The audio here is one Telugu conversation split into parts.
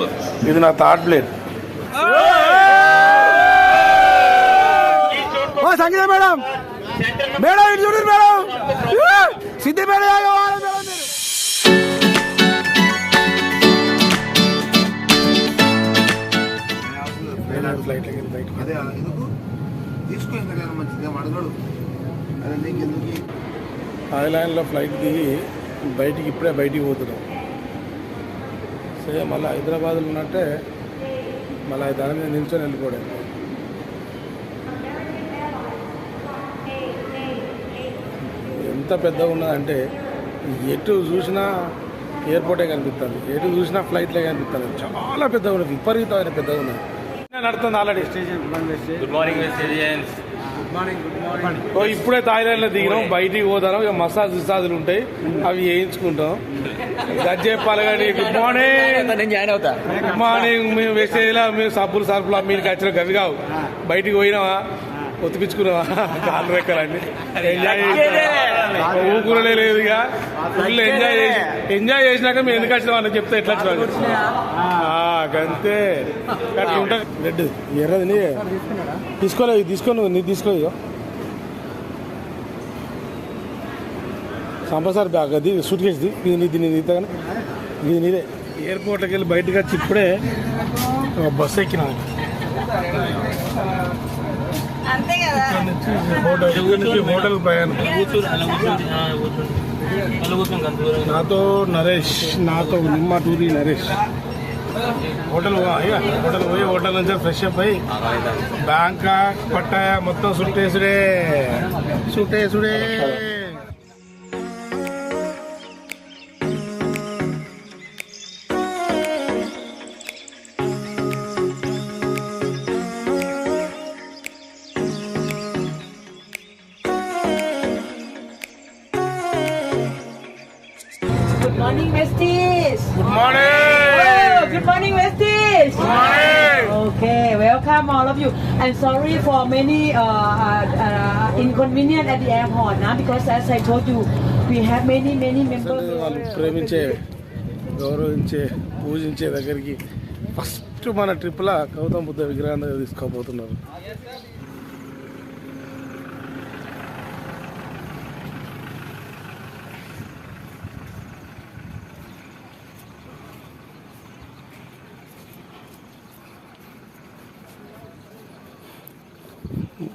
సూపర్ ఇది నా third plate Sangeetha madam. Madam ఇటు చూడండి మేడం. సిద్ధి మేడం మేడం ఫ్లైట్ బయట అదే ఎందుకు? తీసుకో ఎందుకైనా మంచిది ఏం అడగడు. అదే నీకు ఎందుకు థాయిలాండ్లో ఫ్లైట్ దిగి బయటికి ఇప్పుడే బయటికి పోతున్నాం. సరే మళ్ళీ హైదరాబాద్లో ఉన్నట్టే మళ్ళీ దాని మీద నిల్చొని వెళ్ళిపోవడం. ఎంత పెద్దగా ఉన్నదంటే ఎటు చూసినా ఎయిర్పోర్టే కనిపిస్తుంది ఎటు చూసినా ఫ్లైట్లే కనిపిస్తుంది. చాలా పెద్దగా ఉన్నది విపరీతమైన పెద్దగా ఉన్నది. నేను నడుతుంది ఆల్రెడీ స్టేషన్ గుడ్ మార్నింగ్ ఇప్పుడే థాయిలాండ్లో దిగినాం బయటికి పోతాం ఇక మసాజ్ విసాజులు ఉంటాయి అవి వేయించుకుంటాం. గజ్జెప్పాలి కానీ గుడ్ మార్నింగ్ నేను జాయిన్ అవుతా. గుడ్ మార్నింగ్ మేము వేసేలా మేము సబ్బులు సరుపులు మీరు వచ్చిన గవి కావు. బయటికి పోయినావా? ఒతికించుకున్నావా కాలు రెక్కలన్నీ. ఎంజాయ్ ఊకురలే లేదు ఇక. ఫుల్ ఎంజాయ్ చేసి ఎంజాయ్ చేసినాక మేము ఎందుకు వచ్చినాం అని చెప్తే ఎట్లా వచ్చినా అంతే అట్లా ఉంటుంది రెడ్ ఎర్రది తీసుకోలేదు తీసుకో నువ్వు నీ తీసుకో సంపసారి బ్యాగ్ అది సూట్ కేసుది ఇది నీది నీది ఇతగానే ఇది నీదే ఎయిర్పోర్ట్కి వెళ్ళి బయటకు వచ్చి ఇప్పుడే బస్సు కదా. హోటల్ ప్రయాణం. నాతో నరేష్ నాతో నిమ్మ టూరి నరేష్. హోటల్ హోటల్ పోయి హోటల్ నుంచి ఫ్రెష్ అప్ అయ్యి బ్యాంకాక్ పట్టాయ మొత్తం సుట్టేసుడే సుట్టేసుడే Oh, good morning, Westies. Morning Okay, welcome all of you. And sorry for many uh, uh, uh, inconvenience at the airport, now because as I told you, we have many, many members. వాళ్ళు ప్రేమించే గౌరవించే పూజించే దగ్గరికి ఫస్ట్ మన ట్రిప్లా గౌతమ్ బుద్ధ విగ్రహం దగ్గర తీసుకోబోతున్నారు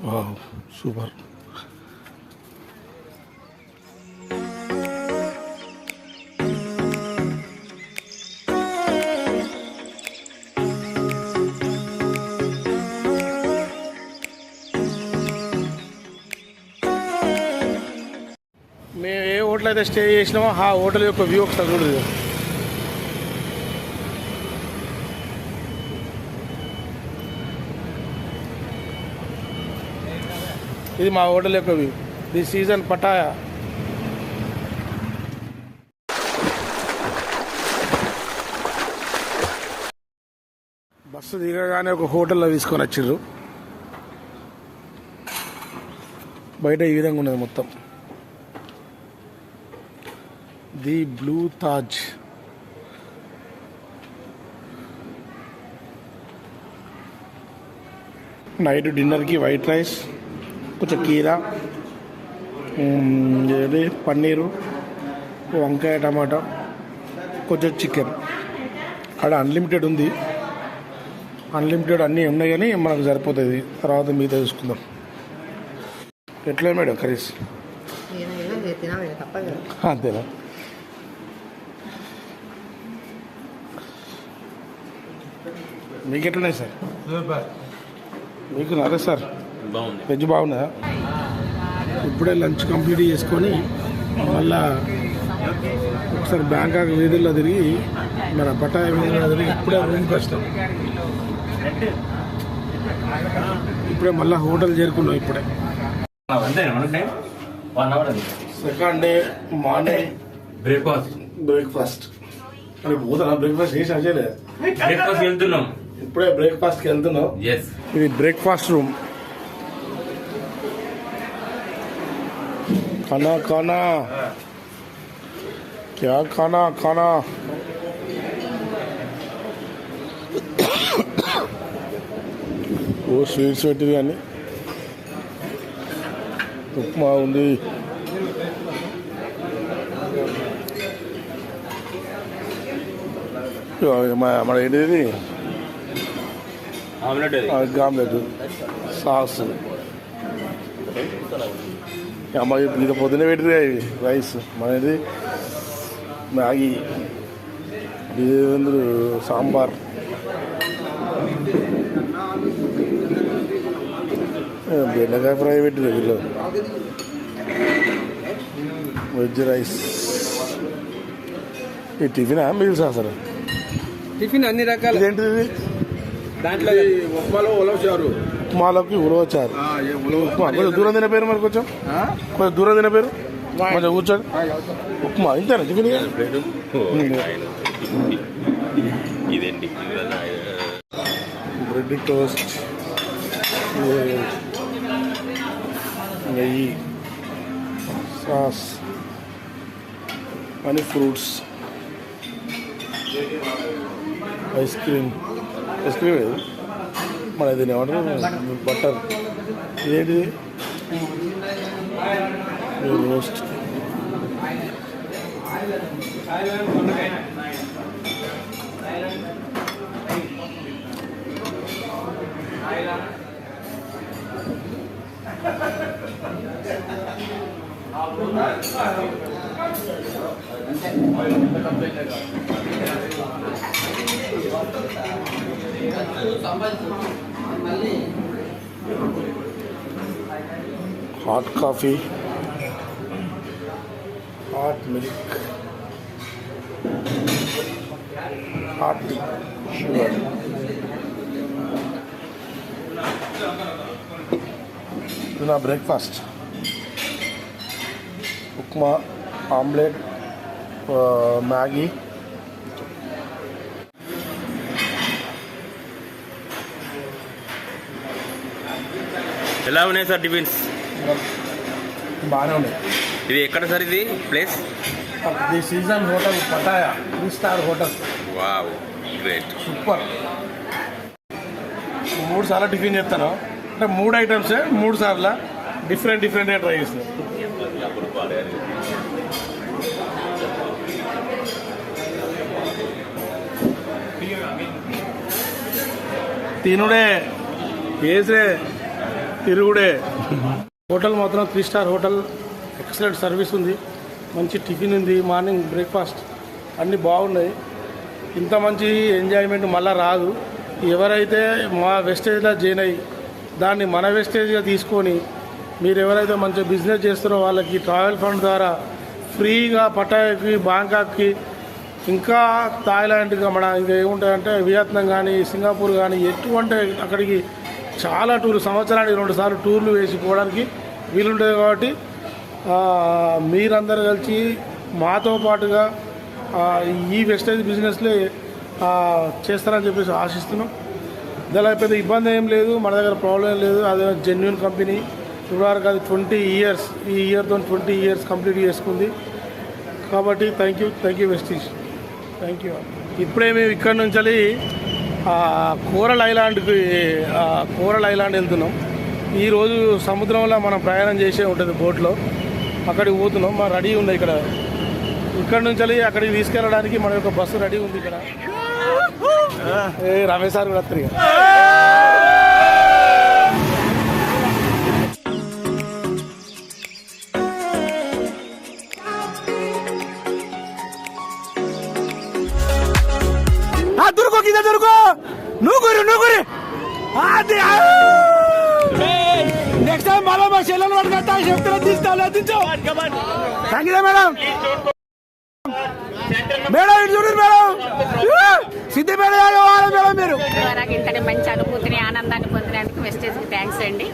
వావ్ సూపర్ మేము ఏ హోటల్ అయితే స్టే చేసినామో ఆ హోటల్ యొక్క వ్యూ ఒకసారి చూడదు ఇది మా హోటల్ యొక్క view. The season Pattaya. Bus దిగగానే ఒక హోటల్లో తీసుకొని వచ్చిర్రు. బయట ఈ విధంగా ఉన్నది మొత్తం. The blue Taj. నైట్ డిన్నర్కి వైట్ రైస్. కొంచెం కీరా ఏది పన్నీరు వంకాయ టమాటా కొంచెం చికెన్. అక్కడ అన్లిమిటెడ్ ఉంది. అన్లిమిటెడ్ అన్నీ ఉన్నాయి కానీ మనకు సరిపోతుంది తర్వాత మిగతా చూసుకుందాం. ఎట్లా మేడం కర్రీస్? అంతేనా? మీకు ఎట్లున్నాయి సార్? మీకు నరే సార్? బాగుంది. వెజ్ బాగున్నదా ఇప్పుడే లంచ్ కంప్లీట్ చేసుకొని మళ్ళా ఒకసారి బ్యాంకాక్ వీధుల్లో తిరిగి మన పటాయ వీధుల్లో తిరిగి ఇప్పుడే రూమ్కి వచ్చినాం ఇప్పుడే మళ్ళీ హోటల్ చేరుకున్నాం ఇప్పుడే. Second day morning breakfast breakfast అని పోతున్నా బ్రేక్ఫాస్ట్ చేసి అజయలే బ్రేక్ఫాస్ట్ వెళ్తున్నాం. ఇప్పుడే బ్రేక్ఫాస్ట్కి వెళ్తున్నాం. ఇది బ్రేక్ఫాస్ట్ రూమ్ खाना खाना। क्या खाना खाना? ఓ స్వీట్స్ పెట్టింది కానీ ఉప్మా ఉంది మన ఏంటిది ఆమ్లెట్ ఆమ్లెట్ సాస్ అమ్మ పొద్దున పెట్టింది ఇవి రైస్. మనది మ్యాగీ. ఇది ఏంది సాంబార్. బెండకాయ ఫ్రై పెట్టింది వీళ్ళు వెజ్ రైస్. ఈ టిఫిన్ మీల్స్ అసలు? టిఫిన్ అన్ని రకాల. ఇది? దాంట్లో ఉప్మాలో ఉలవచారు ఉప్మాలోకి ఉరవచ్చారు ఉప్మా. కొంచెం దూరం తిన పేరు మరి కొంచెం. కొంచెం దూరం తిన పేరు. కొంచెం కూర్చోండి. ఉప్మా. ఇంతేనా టిఫిన్ ఇదేంటి? Bread toast. నెయ్యి. సాస్. అని fruits. Ice cream. Ice cream ఏది? మన దీని ఏమంటారు? బటర్ ఏది roast. Hot coffee hot milk hot tea sugar ఇది నా బ్రేక్ఫాస్ట్ ఉప్మా ఆమ్లెట్ ఆ, మ్యాగీ ఎలా ఉన్నాయి సార్ టిఫిన్స్? బాగానే ఉన్నాయి. ఇది ఎక్కడ సార్ ఇది place? The season hotel Pattaya three star hotel. Wow great. Super. మూడు సార్లు టిఫిన్ చేస్తాను. అంటే మూడు ఐటమ్సే మూడు సార్లు. డిఫరెంట్ డిఫరెంట్గా ట్రై చేస్తాను. తినుడే వేసే తిరుగుడే. హోటల్ మాత్రం three star hotel. Excellent service ఉంది. మంచి టిఫిన్ ఉంది. మార్నింగ్ బ్రేక్ఫాస్ట్ అన్నీ బాగున్నాయి. ఇంత మంచి ఎంజాయ్మెంట్ మళ్ళీ రాదు. ఎవరైతే మా వెస్టేజ్లో జాయిన్ అయ్యి దాన్ని మన వెస్టేజ్గా తీసుకొని మీరు ఎవరైతే మంచి బిజినెస్ చేస్తారో వాళ్ళకి ట్రావెల్ ఫండ్ ద్వారా ఫ్రీగా పటాయకి బ్యాంకాక్కి ఇంకా థాయిలాండ్గా మన ఇంకా ఏముంటాయంటే వియత్నాం కానీ సింగపూర్ కానీ ఎటువంటి అక్కడికి చాలా టూర్లు సంవత్సరానికి రెండు సార్లు టూర్లు వేసిపోవడానికి వీలుంటుంది కాబట్టి మీరందరూ కలిసి మాతో పాటుగా ఈ వెస్టేజ్ బిజినెస్లే చేస్తారని చెప్పేసి ఆశిస్తున్నాం. దానిలో పెద్ద ఇబ్బంది ఏం లేదు. మన దగ్గర ప్రాబ్లం ఏం లేదు. అదే జెన్యున్ కంపెనీ ఇప్పటివరకు అది ట్వంటీ ఇయర్స్ ఈ ఇయర్తో ట్వంటీ ఇయర్స్ కంప్లీట్ చేసుకుంది. కాబట్టి thank you. Thank you Westies. Thank you. ఇప్పుడే మేము ఇక్కడ నుంచి కోరల్ ఐలాండ్కి కోరల్ ఐలాండ్ వెళ్తున్నాం. ఈరోజు సముద్రంలో మనం ప్రయాణం చేసే ఉంటుంది బోట్లో. అక్కడికి పోతున్నాం. మా రెడీ ఉంది ఇక్కడ. ఇక్కడ నుంచి అక్కడికి తీసుకెళ్ళడానికి మన యొక్క బస్సు రెడీ ఉంది ఇక్కడ. ఏ రమేష్ సార్ కూడా దొరుకు కింద దొరుకు. నూగురు నూగురు. అది నెక్స్ట్ టైం మళ్ళీ మా చెల్లెలు పట్టుకొస్తా చెప్తున్నా తీస్తా దించు సంగీత మేడం. మేడం ఇటు చూడండి మేడం. సిద్ధి మేడం మేడం మీరు? ఇంతటి మంచి అనుభూతిని ఆనందాన్ని పొందినందుకు వెస్టేజ్కి థ్యాంక్స్ అండి.